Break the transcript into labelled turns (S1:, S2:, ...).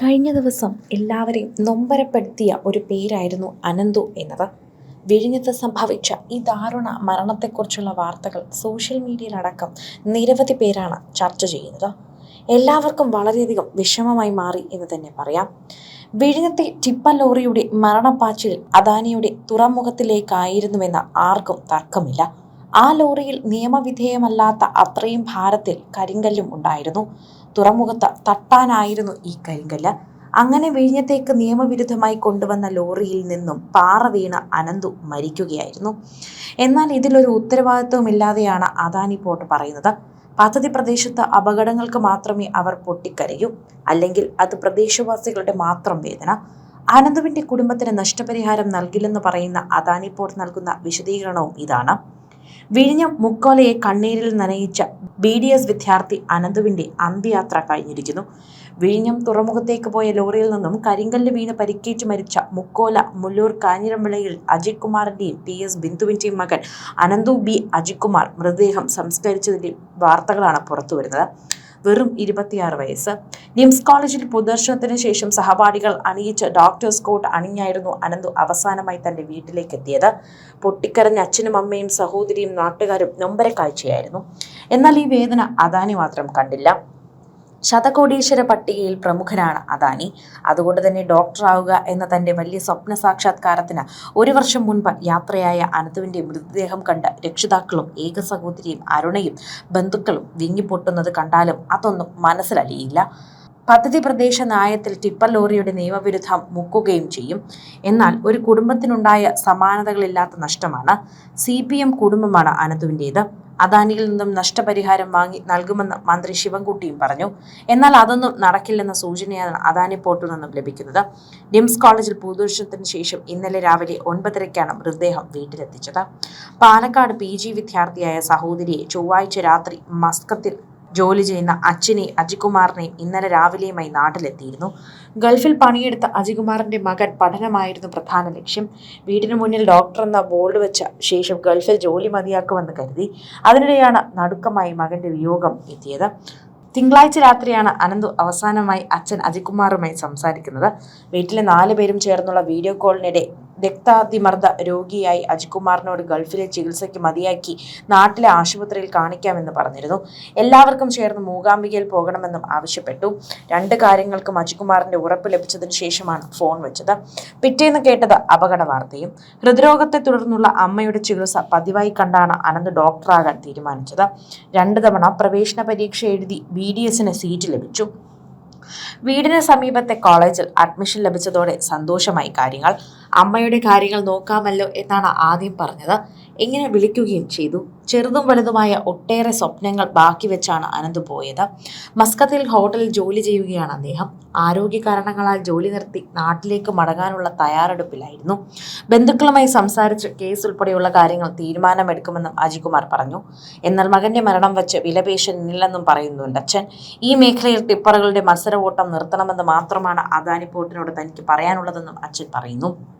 S1: കഴിഞ്ഞ ദിവസം എല്ലാവരെയും നൊമ്പരപ്പെടുത്തിയ ഒരു പേരായിരുന്നു അനന്തു എന്നത്. വിഴിഞ്ഞത്ത് സംഭവിച്ച ഈ ദാരുണ മരണത്തെക്കുറിച്ചുള്ള വാർത്തകൾ സോഷ്യൽ മീഡിയയിലടക്കം നിരവധി പേരാണ് ചർച്ച ചെയ്യുന്നത്. എല്ലാവർക്കും വളരെയധികം വിഷമമായി മാറി എന്ന് തന്നെ പറയാം. വിഴിഞ്ഞത്തെ ടിപ്പർ ലോറിയുടെ മരണപ്പാച്ചിൽ അദാനിയുടെ തുറമുഖത്തിലേക്കായിരുന്നുവെന്ന് ആർക്കും തർക്കമില്ല. ആ ലോറിയിൽ നിയമവിധേയമല്ലാത്ത അത്രയും ഭാരത്തിൽ കരിങ്കല്ലും ഉണ്ടായിരുന്നു. തുറമുഖത്ത് തട്ടാനായിരുന്നു ഈ കരിങ്കല്ല്. അങ്ങനെ വിഴിഞ്ഞത്തേക്ക് നിയമവിരുദ്ധമായി കൊണ്ടുവന്ന ലോറിയിൽ നിന്നും പാറ വീണ അനന്തു മരിക്കുകയായിരുന്നു. എന്നാൽ ഇതിലൊരു ഉത്തരവാദിത്വമില്ലാതെയാണ് അദാനി പോർട്ട് പറയുന്നത്. പദ്ധതി പ്രദേശത്ത് അപകടങ്ങൾക്ക് മാത്രമേ അവർ പൊട്ടിക്കരയൂ അല്ലെങ്കിൽ അത് പ്രദേശവാസികളുടെ മാത്രം വേദന. അനന്തുവിന്റെ കുടുംബത്തിന് നഷ്ടപരിഹാരം നൽകില്ലെന്ന് പറയുന്ന അദാനി പോർട്ട് നൽകുന്ന വിശദീകരണവും ഇതാണ്. വിഴിഞ്ഞം മുക്കോലയെ കണ്ണീരിൽ നനയിച്ച ബി ഡി എസ് വിദ്യാർത്ഥി അനന്തുവിന്റെ അന്ത്യയാത്ര കഴിഞ്ഞിരിക്കുന്നു. വിഴിഞ്ഞം തുറമുഖത്തേക്ക് പോയ ലോറിയിൽ നിന്നും കരിങ്കല്ല് വീണ് പരിക്കേറ്റ് മരിച്ച മുക്കോല മുല്ലൂർ കാഞ്ഞിരമ്പിളയിൽ അജിത് കുമാറിന്റെയും പി എസ് ബിന്ദുവിന്റെയും മകൻ അനന്തു ബി. അജിത് കുമാർ മൃതദേഹം സംസ്കരിച്ചതിന്റെ വാർത്തകളാണ് പുറത്തുവരുന്നത്. വെറും ഇരുപത്തിയാറ് വയസ്സ്. നിംസ് കോളേജിൽ പൊതുദർശനത്തിന് ശേഷം സഹപാഠികൾ അണിയിച്ച ഡോക്ടേഴ്സ് കോട്ട് അണിഞ്ഞായിരുന്നു അനന്തു അവസാനമായി തന്റെ വീട്ടിലേക്ക് എത്തിയത്. പൊട്ടിക്കരഞ്ഞ അച്ഛനും അമ്മയും സഹോദരിയും നാട്ടുകാരും നൊമ്പര കാഴ്ചയായിരുന്നു. എന്നാൽ ഈ വേദന അദാനി മാത്രം കണ്ടില്ല. ശതകോടീശ്വര പട്ടികയിൽ പ്രമുഖനാണ് അദാനി. അതുകൊണ്ട് തന്നെ ഡോക്ടറാവുക എന്ന തന്റെ വലിയ സ്വപ്ന സാക്ഷാത്കാരത്തിന് ഒരു വർഷം മുൻപ് യാത്രയായ അനന്തുവിന്റെ മൃതദേഹം കണ്ട് രക്ഷിതാക്കളും ഏക സഹോദരിയും അരുണയും ബന്ധുക്കളും വിങ്ങിപ്പൊട്ടുന്നത് കണ്ടാലും അതൊന്നും മനസ്സിലലിയില്ല. പദ്ധതി പ്രദേശ നയത്തിൽ ടിപ്പർ ലോറിയുടെ നിയമവിരുദ്ധം മുക്കുകയും ചെയ്യും. എന്നാൽ ഒരു കുടുംബത്തിനുണ്ടായ സമാനതകളില്ലാത്ത നഷ്ടമാണ് സി പി എം കുടുംബമാണ് അനന്തുവിന്റേത്. അദാനിയിൽ നിന്നും നഷ്ടപരിഹാരം വാങ്ങി നൽകുമെന്ന് മന്ത്രി ശിവൻകുട്ടിയും പറഞ്ഞു. എന്നാൽ അതൊന്നും നടക്കില്ലെന്ന സൂചനയാണ് അദാനി പോർട്ടിൽ നിന്നും ലഭിക്കുന്നത്. ഡിംസ് കോളേജിൽ പൊതുദർശനത്തിന് ശേഷം ഇന്നലെ രാവിലെ ഒൻപതരയ്ക്കാണ് മൃതദേഹം വീട്ടിലെത്തിച്ചത്. പാലക്കാട് പി വിദ്യാർത്ഥിയായ സഹോദരിയെ ചൊവ്വാഴ്ച രാത്രി മസ്കത്തിൽ ജോലി ചെയ്യുന്ന അച്ഛനെ അജികുമാറിനെയും ഇന്നലെ രാവിലെയുമായി നാട്ടിലെത്തിയിരുന്നു. ഗൾഫിൽ പണിയെടുത്ത അജികുമാറിന്റെ മകൻ പഠനമായിരുന്നു പ്രധാന ലക്ഷ്യം. വീടിന് മുന്നിൽ ഡോക്ടർ എന്ന ബോർഡ് വെച്ച ശേഷം ഗൾഫിൽ ജോലി മതിയാക്കുമെന്ന് കരുതി അതിനിടെയാണ് നടുക്കമായി മകന്റെ വിയോഗം എത്തിയത്. തിങ്കളാഴ്ച രാത്രിയാണ് അനന്തു അവസാനമായി അച്ഛൻ അജികുമാറുമായി സംസാരിക്കുന്നത്. വീട്ടിലെ നാല് പേരും ചേർന്നുള്ള വീഡിയോ കോളിനിടെ രക്താതിമർദ്ദ രോഗിയായി അജികുമാറിനോട് ഗൾഫിലെ ചികിത്സയ്ക്ക് മതിയാക്കി നാട്ടിലെ ആശുപത്രിയിൽ കാണിക്കാമെന്ന് പറഞ്ഞിരുന്നു. എല്ലാവർക്കും ചേർന്ന് മൂകാംബികയിൽ പോകണമെന്നും ആവശ്യപ്പെട്ടു. രണ്ട് കാര്യങ്ങൾക്കും അജികുമാറിന്റെ ഉറപ്പ് ലഭിച്ചതിന് ശേഷമാണ് ഫോൺ വെച്ചത്. പിറ്റേന്ന് കേട്ടത് അപകട വാർത്തയും. ഹൃദ്രോഗത്തെ തുടർന്നുള്ള അമ്മയുടെ ചികിത്സ പതിവായി കണ്ടാണ് അനന്ത് ഡോക്ടറാകാൻ തീരുമാനിച്ചത്. രണ്ട് തവണ പ്രവേശന പരീക്ഷ എഴുതി ബി ഡി എസിന് സീറ്റ് ലഭിച്ചു. വീടിന് സമീപത്തെ കോളേജിൽ അഡ്മിഷൻ ലഭിച്ചതോടെ സന്തോഷമായി കാര്യങ്ങൾ. അമ്മയുടെ കാര്യങ്ങൾ നോക്കാമല്ലോ എന്നാണ് ആദ്യം പറഞ്ഞത്. ഇങ്ങനെ വിളിക്കുകയും ചെയ്തു. ചെറുതും വലുതുമായ ഒട്ടേറെ സ്വപ്നങ്ങൾ ബാക്കി വെച്ചാണ് അനന്ത് പോയത്. മസ്കത്തിൽ ഹോട്ടലിൽ ജോലി ചെയ്യുകയാണ് അദ്ദേഹം. ആരോഗ്യ കാരണങ്ങളാൽ ജോലി നിർത്തി നാട്ടിലേക്ക് മടങ്ങാനുള്ള തയ്യാറെടുപ്പിലായിരുന്നു. ബന്ധുക്കളുമായി സംസാരിച്ച് കേസ് ഉൾപ്പെടെയുള്ള കാര്യങ്ങൾ തീരുമാനമെടുക്കുമെന്നും അജികുമാർ പറഞ്ഞു. എന്നാൽ മകന്റെ മരണം വെച്ച് വിലപേശനില്ലെന്നും പറയുന്നുണ്ട് അച്ഛൻ. ഈ മേഖലയിൽ ടിപ്പറുകളുടെ മത്സരവോട്ടം നിർത്തണമെന്ന് മാത്രമാണ് അദാനി പോർട്ടിനോട് തനിക്ക് പറയാനുള്ളതെന്നും അച്ഛൻ പറയുന്നു.